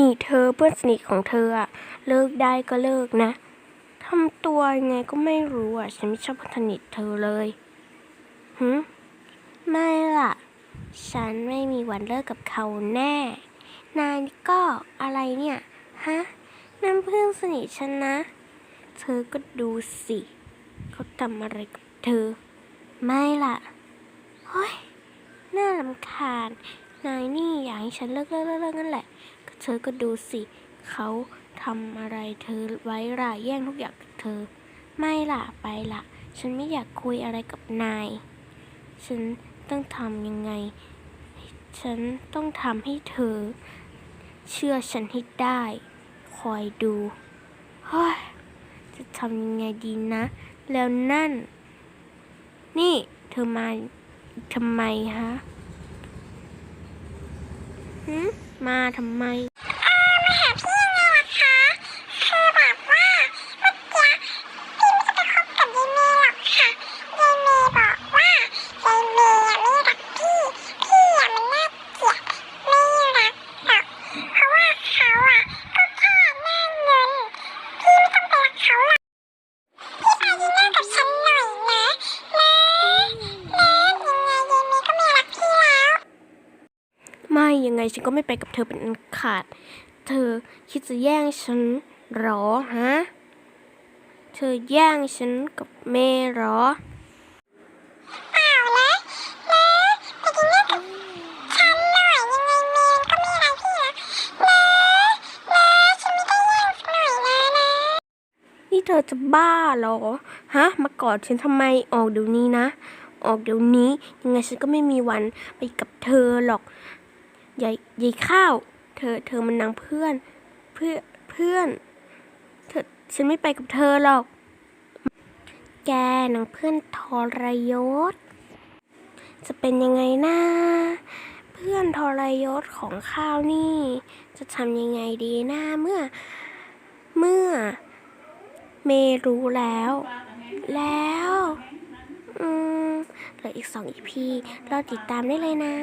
ี่เธอเพื่อนสนิทของเธออะเลิกได้ก็เลิกนะทำตัวยังไงก็ไม่รู้อะ ฉันไม่ชอบเพื่อนสนิทเธอเลยหืมไม่ล่ะ ฉันไม่มีวันเลิกกับเขาแน่ นายก็อะไรเนี่ย ฮะนั่นเพื่อนสนิทฉันนะ เธอก็ดูสิ เขาทำอะไรกับเธอ ไม่ล่ะ เฮ้ย น่าลำคาญ นายนี่อยากให้ฉันเลิกเลิกเลิกเลิกนั่นแหละ เธอก็ดูสิ เขาทำอะไรเธอไว้ล่ะแย่งทุกอย่างเธอ ไม่ล่ะไปล่ะ ฉันไม่อยากคุยอะไรกับนาย ฉันต้องทำยังไง ฉันต้องทำให้เธอ เชื่อฉันให้ได้ คอยดูเฮ้ยจะทำยังไงดีนะ แล้วนั่น นี่เธอมาทำไมฮะ มาทำไม มาหาพี่ยังไงล่ะคะ คือแบบว่าเมื่อกี้พี่ไม่จะไปคบกับยายเมย์หรอกค่ะยายเมย์บอกว่ายายเมย์อะไม่รักพี่ พี่อะมันน่าเกลียดไม่รักหรอกเพราะว่าเขาอะก็แค่แม่เงิน พี่ไม่ต้องไปรักเขาหรอกพี่ไปยินหน้ากับฉันหน่อยนะนะนะยังไงยายเมย์ก็ไม่รักพี่แล้ว ไม่ยังไงฉันก็ไม่ไปกับเธอเป็นอันขาด เธอคิดจะแย่งฉันเหรอฮะ เธอแย่งฉันกับเมย์เหรอเปล่านะนะไปกินเหล้ากับฉันหน่อยยังไงเมย์ก็ไม่รักพี่นะนะนะฉันไม่ได้แย่งสักหน่อยนะนะนี่เธอจะบ้าเหรอ ฮะ มากอดฉันทำไม ออกเดี๋ยวนี้นะ ออกเดี๋ยวนี้ ยังไงฉันก็ไม่มีวันไปกับเธอหรอก ยายยายข้าว เธอ เธอมันนางเพื่อน เพื่อเพื่อน เธอ ฉันไม่ไปกับเธอหรอก แกนางเพื่อนทรยศ จะเป็นยังไงนะเพื่อนทรยศของข้าวนี่ จะทำยังไงดีนะเมื่อ เมื่อ เมรู้แล้ว แล้วอืมเหลืออีกสองอีพีเราติดตามได้เลยนะ